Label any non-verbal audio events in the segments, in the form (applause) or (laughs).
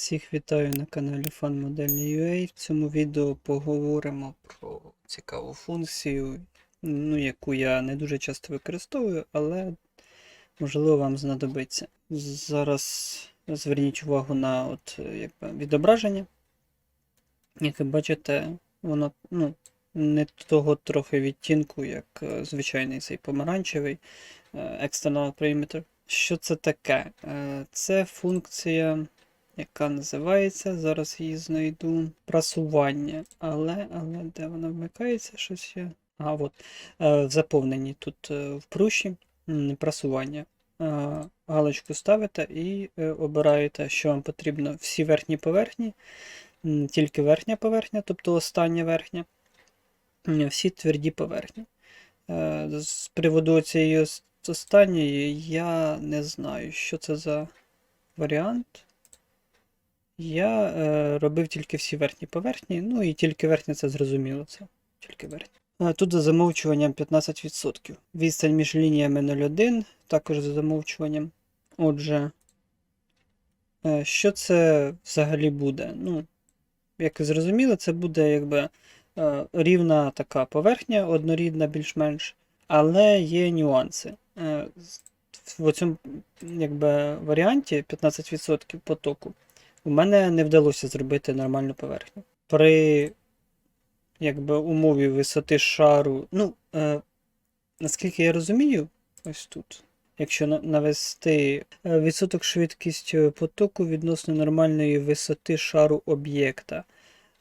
Всіх вітаю на каналі FanModel.ua. В цьому відео поговоримо про цікаву функцію, ну, яку я не дуже часто використовую, але можливо вам знадобиться. Зараз зверніть увагу на от, е, якби, відображення. Як ви бачите, воно ну, не того трохи відтінку, як е, звичайний цей помаранчевий е, External Perimeter. Що це таке? Е, Це функція яка називається, зараз її знайду. Прасування. Але, але де вона вмикається? Щось я. А, от. Е, в заповненні тут е, в пруші прасування. Е, галочку ставите і обираєте, що вам потрібно. Всі верхні поверхні, тільки верхня поверхня, тобто остання верхня, всі тверді поверхні. З приводу цієї останньої я не знаю, що це за варіант. Я е, робив тільки всі верхні поверхні, ну і тільки верхня це зрозуміло, це тільки верхня. Тут за замовчуванням 15%. Відстань між лініями 0,1, також за замовчуванням. Отже, е, що це взагалі буде? Ну, як ви зрозуміли, це буде якби е, рівна така поверхня, однорідна більш-менш, але є нюанси. Е, в цьому якби, варіанті 15% потоку. У мене не вдалося зробити нормальну поверхню. При якби, умові висоти шару. Ну, е, наскільки я розумію, ось тут, якщо навести е, відсоток швидкістю потоку відносно нормальної висоти шару об'єкта.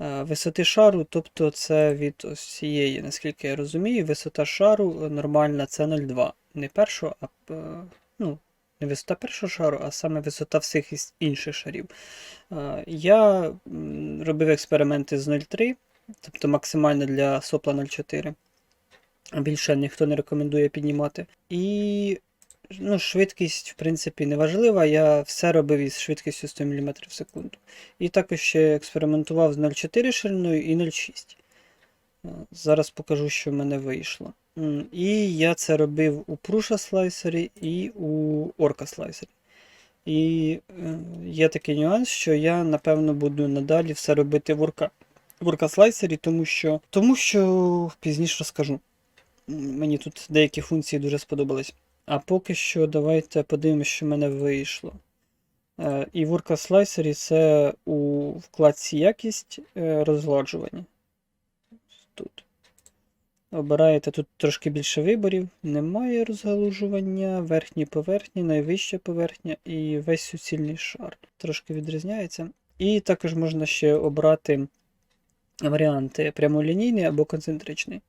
Е, Висоти шару, тобто це від ось цієї, наскільки я розумію, висота шару е, нормальна це 0,2. Не першого, а е, не висота першого шару, а саме висота всіх інших шарів. Е, Я робив експерименти з 0,3, тобто максимально для сопла 0,4. Більше ніхто не рекомендує піднімати. І ну, швидкість, в принципі, не важлива. Я все робив із швидкістю 100 мм в секунду. І також ще експериментував з 0,4 шириною і 0,6. Е, Зараз покажу, що в мене вийшло. І я це робив у Prusa слайсері і у Orca слайсері. І е, є такий нюанс, що я, напевно, буду надалі все робити в Orca, в Orca слайсері, тому що, тому що пізніше розкажу. Мені тут деякі функції дуже сподобались. А поки що давайте подивимося, що в мене вийшло. Е, І в Orca слайсері це у вкладці якість е, розгладжування. Тут. Обираєте тут трошки більше виборів. Немає розгалужування, верхні поверхні, найвища поверхня і весь суцільний шар. Трошки відрізняється. І також можна ще обрати варіанти прямолінійний або концентричний.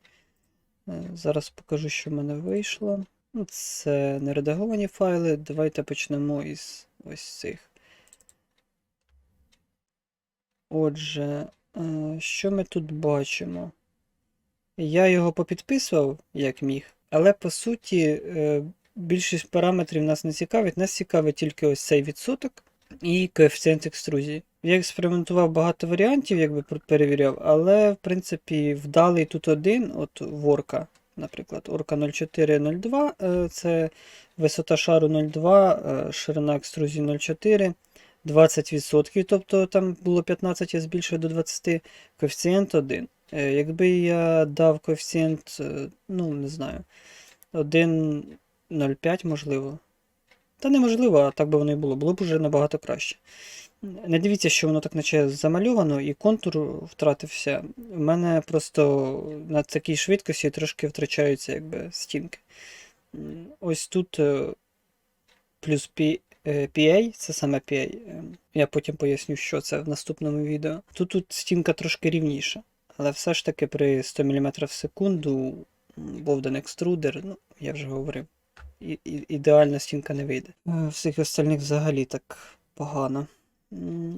Е, Зараз покажу, що в мене вийшло. Ну, Це не редаговані файли. Давайте почнемо із ось цих. Отже, е, що ми тут бачимо? Я його попідписував, як міг, але по суті е, більшість параметрів нас не цікавить. Нас цікавить тільки ось цей відсоток і коефіцієнт екструзії. Я експериментував багато варіантів, якби пер- перевіряв, але в принципі вдалий тут один, от ворка, наприклад, орка 0402, е, це висота шару 0,2, е, ширина екструзії 0,4. 20%, тобто там було 15, я збільшив до 20, коефіцієнт 1. Е, Якби я дав коефіцієнт, е, ну, не знаю, 1,05, можливо. Та неможливо, а так би воно і було. Було б вже набагато краще. Не дивіться, що воно так наче замальовано, і контур втратився. У мене просто на такій швидкості трошки втрачаються якби, стінки. Ось тут е, плюс P, PA, це саме PA. е, Я потім поясню, що це в наступному відео. Тут, тут стінка трошки рівніша. Але все ж таки при 100 мм в секунду Bowden Extruder, ну, я вже говорив, і, і, ідеальна стінка не вийде. Е, Всіх остальних взагалі так погано.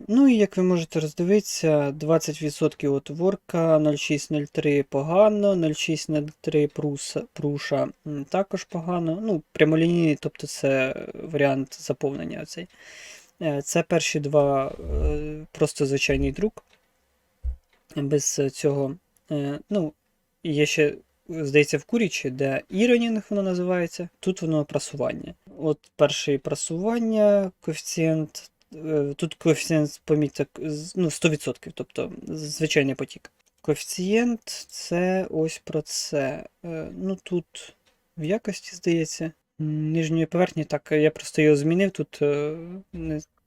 Ну і як ви можете роздивитися, 20% от ворка, 0,603 погано, 0,603 пруса, пруша також погано. Ну, прямолінійний, тобто це варіант заповнення оцей. Е, Це перші два е, просто звичайний друк без цього. е, Ну, є ще, здається, в курічі, де іронінг воно називається. Тут воно прасування. От перше прасування, коефіцієнт е, тут коефіцієнт поміток ну, 100%, тобто звичайний потік. Коефіцієнт це ось про це. Е, Ну тут в якості, здається, нижньої поверхні, так, я просто його змінив, тут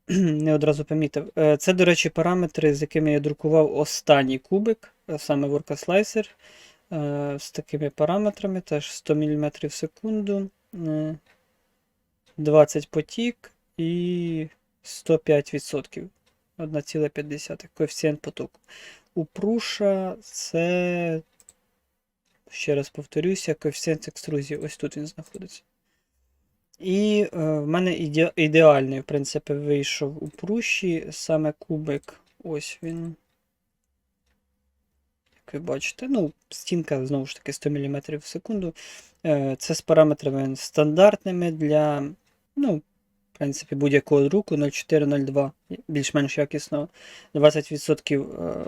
(clears throat) не одразу помітив. Е, Це, до речі, параметри, з якими я друкував останній кубик, саме Worka Slicer, е, з такими параметрами, теж 100 мм в секунду, е, 20 потік і 105%. 1,5 коефіцієнт потоку. У Пруша це, ще раз повторюся, коефіцієнт екструзії. Ось тут він знаходиться. І е, в мене іде- ідеальний, в принципі, вийшов у Пруші саме кубик. Ось він. Як ви бачите, ну, стінка знову ж таки 100 мм в секунду. Е, Це з параметрами стандартними для, ну, в принципі, будь-якого друку 0,4-0,2, більш-менш якісно. 20% е,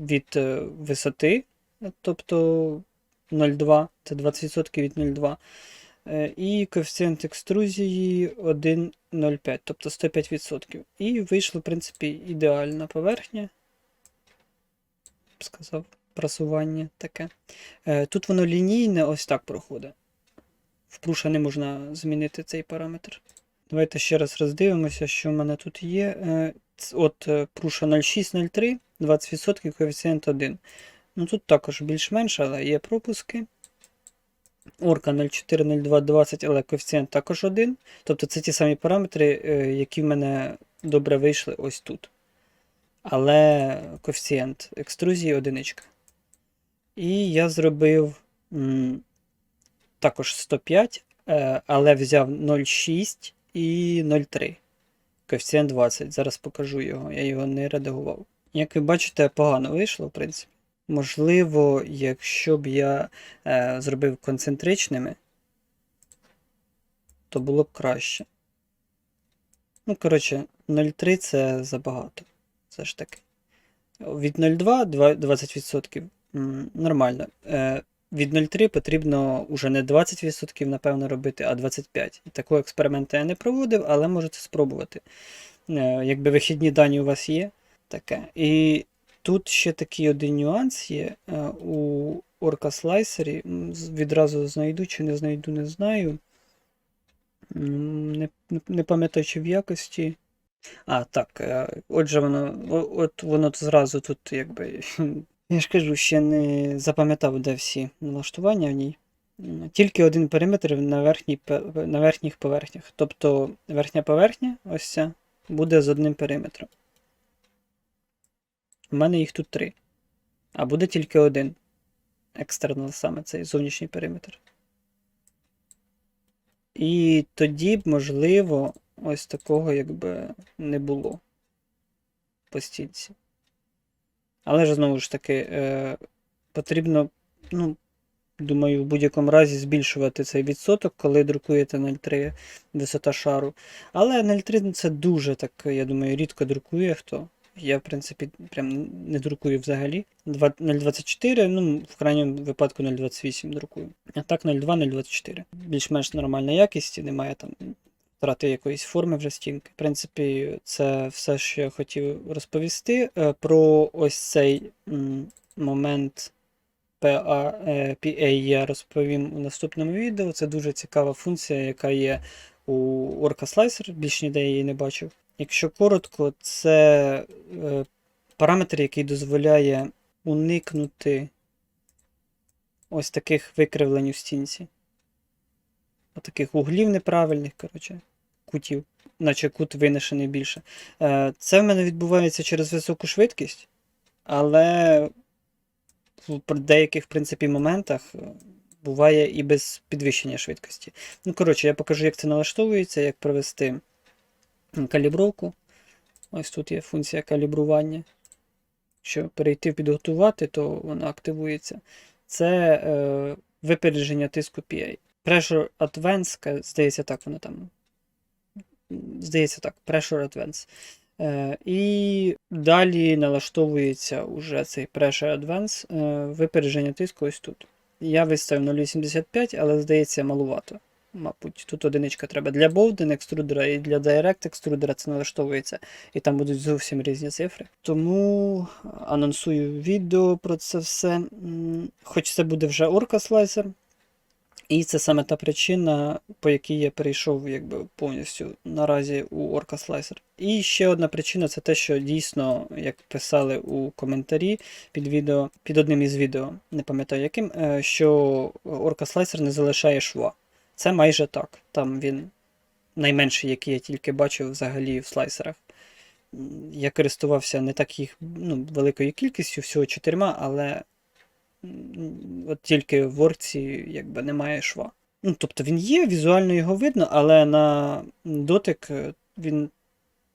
від висоти, тобто 0,2, це 20% від 0,2. Е, І коефіцієнт екструзії 1,05, тобто 105%. І вийшло, в принципі, ідеальна поверхня. Сказав, прасування таке. Е, Тут воно лінійне, ось так проходить. В пруша не можна змінити цей параметр. Давайте ще раз роздивимося, що в мене тут є. Е, От пруша 0,6-0,3, 20% коефіцієнт 1. Ну тут також більш-менш, але є пропуски. Орка 0,4, 0,2, 20, але коефіцієнт також 1. Тобто це ті самі параметри, е, які в мене добре вийшли ось тут. Але коефіцієнт екструзії одиничка. І я зробив м, також 105, е, але взяв 0,6 і 0,3. Коефіцієнт 20. Зараз покажу його. Я його не редагував. Як ви бачите, погано вийшло, в принципі. Можливо, якщо б я е, зробив концентричними, то було б краще. Ну, коротше, 0,3 це забагато. Все ж таки. Від 0,2 20% нормально. Е, від 0,3 потрібно уже не 20%, напевно, робити, а 25%. Такого експерименту я не проводив, але можете спробувати. Е, якби вихідні дані у вас є, таке. І тут ще такий один нюанс є. Е, у Orca Slicer, відразу знайду чи не знайду, не знаю. Не, не- пам'ятаю, чи в якості. А, так. е, Отже, воно, от воно зразу тут, якби. (laughs) Я ж кажу, ще не запам'ятав, де всі налаштування в ній. Тільки один периметр на, верхній, на верхніх поверхнях. Тобто верхня поверхня, ось ця, буде з одним периметром. У мене їх тут три. А буде тільки один. Екстернал саме цей зовнішній периметр. І тоді б, можливо, ось такого якби не було по стінці. Але ж знову ж таки, е, потрібно, ну, думаю, в будь-якому разі збільшувати цей відсоток, коли друкуєте 0,3 висота шару. Але 0,3 це дуже так, я думаю, рідко друкує хто. Я, в принципі, прям не друкую взагалі. 0,24, ну, в крайньому випадку 0,28 друкую. А так 0,2, 0,24. Більш-менш нормальна якість, немає там втрати якоїсь форми вже стінки. В принципі, це все, що я хотів розповісти. Е, Про ось цей момент PA, е, PA я розповім у наступному відео. Це дуже цікава функція, яка є у Orca Slicer, більш ніде її не бачив. Якщо коротко, це е, параметр, який дозволяє уникнути ось таких викривлень у стінці. Таких углів неправильних, коротше, кутів, наче кут винесений більше. Е, Це в мене відбувається через високу швидкість, але в деяких, в принципі, моментах е, буває і без підвищення швидкості. Ну, коротше, я покажу, як це налаштовується, як провести калібровку. Ось тут є функція калібрування. Якщо перейти підготувати, то вона активується. Це е, випередження тиску PA. Pressure Advance, здається, так воно там. Здається так, Pressure Advance. Е, і далі налаштовується уже цей Pressure Advance, е, випередження тиску ось тут. Я виставив 0,85, але здається малувато. Мабуть, тут одиничка треба для Bowden екструдера і для Direct екструдера це налаштовується. І там будуть зовсім різні цифри. Тому анонсую відео про це все. Хоч це буде вже Orca слайсер. І це саме та причина, по якій я перейшов якби, повністю наразі у Orca Slicer. І ще одна причина це те, що дійсно, як писали у коментарі під відео, під одним із відео, не пам'ятаю яким, е, що Orca Slicer не залишає шва. Це майже так. Там він найменший, який я тільки бачив взагалі в слайсерах. Я користувався не так їх ну, великою кількістю, всього чотирма, але от тільки в орці якби немає шва. Ну, тобто він є, візуально його видно, але на дотик е, він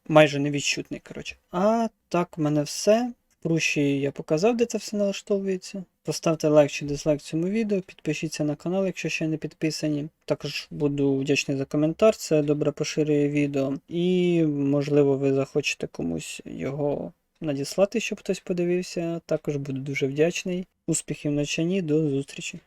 майже невідчутний. Коротше. А так, в мене все. В пруші я показав, де це все налаштовується. Поставте лайк чи дизлайк цьому відео, підпишіться на канал, якщо ще не підписані. Також буду вдячний за коментар, це добре поширює відео. І, можливо, ви захочете комусь його надіслати, щоб хтось подивився. Також буду дуже вдячний. Успіхів на чані, до зустрічі!